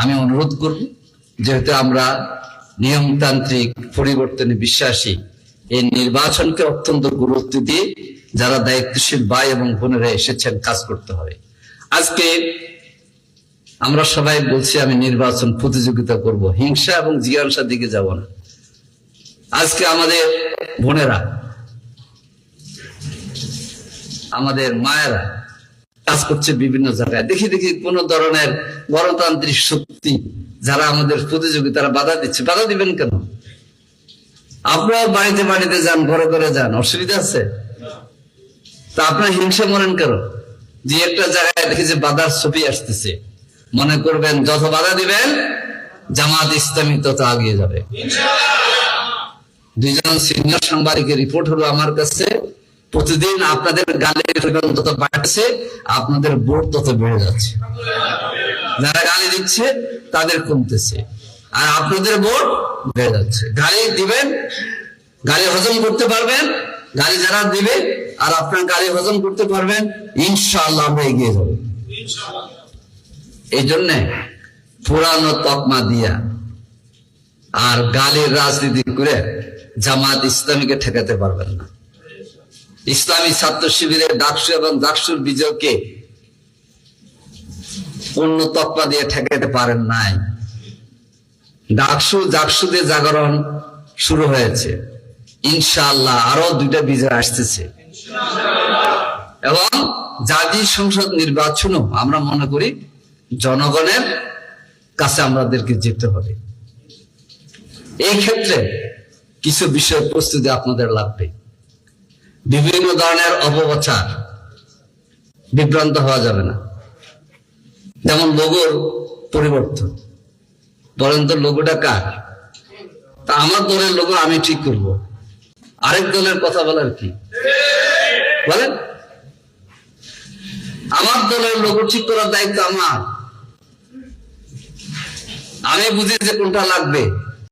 আমি অনুরোধ করব, যেহেতু আমরা নিয়মতান্ত্রিক পরিবর্তনে বিশ্বাসী, এই নির্বাচনকে অত্যন্ত গুরুত্ব দিয়ে যারা দায়িত্বশীল ভাই এবং বোনেরা এসেছেন, কাজ করতে হবে। আজকে আমরা সবাই বলছি, আমি নির্বাচন প্রতিযোগিতা করব। হিংসা এবং জিজ্ঞাসার দিকে যাব না। আজকে আমাদের বোনেরা, আমাদের মায়েরা কাজ করছে বিভিন্ন জায়গায়। দেখি দেখি কোন ধরনের গণতান্ত্রিক শক্তি যারা আমাদের প্রতিযোগিতারা বাধা দিচ্ছে। বাধা দিবেন কেন? আপনারা বাড়িতে বাড়িতে যান ঘরে ঘরে যান অসুবিধা আছে? তা আপনার হিংসা মনেন কেন? যে একটা জায়গায় দেখি যে বাধার ছবি আসতেছে। মনে করবেন যত বাধা দিবেন জামাত ইসলামী তত আগিয়ে যাবে। দুইজন সিনিয়র সাংবাদিকের রিপোর্ট হলো আমার কাছে। প্রতিদিন আপনাদের পরিমাণ তত বাড়ছে, আপনাদের ভোট তত বেড়ে যাচ্ছে। যারা গালি দিচ্ছে, তাদের কমতেছে। আর আপনাদের ভোট বেড়ে যাচ্ছে। গালি দিবেন, গালি হজম করতে পারবেন, গালি যারা দিবে, আর আপনার গালি হজম করতে পারবেন, ইনশাআল্লাহ আমরা এগিয়ে যাব। এই জন্যে পুরানো তকমা দিয়া আর গালির রাজনীতি করে জামাত ইসলামীকে ঠেকাতে পারবেন না। ইসলামী ছাত্র শিবিরের ডাকসু এবং ডাকসুর বিজয়কে অন্য তকমা দিয়ে ঠেকাতে পারেন নাই। ডাকসু, জাকসুদের জাগরণ শুরু হয়েছে। ইনশাআল্লাহ আরও দুইটা বিজয় আসতেছে। এবং জাতীয় সংসদ নির্বাচনও আমরা মনে করি জনগণের কাছে আমাদেরকে যেতে হবে। এই ক্ষেত্রে কিছু বিষয় প্রস্তুতি আপনাদের লাগবে। বিভিন্ন ধরনের অপপ্রচার। বিভ্রান্ত হওয়া যাবে না। যেমন লোগোর পরিবর্তন। বলেন তো লোগোটা কার? তা আমার দলের লোগো আমি ঠিক করব। আরেক দলের কথা বলার কি? বলেন। আমার দলের লোগো ঠিক করার দায়িত্ব আমার। আমি বুঝি যে কোনটা লাগবে।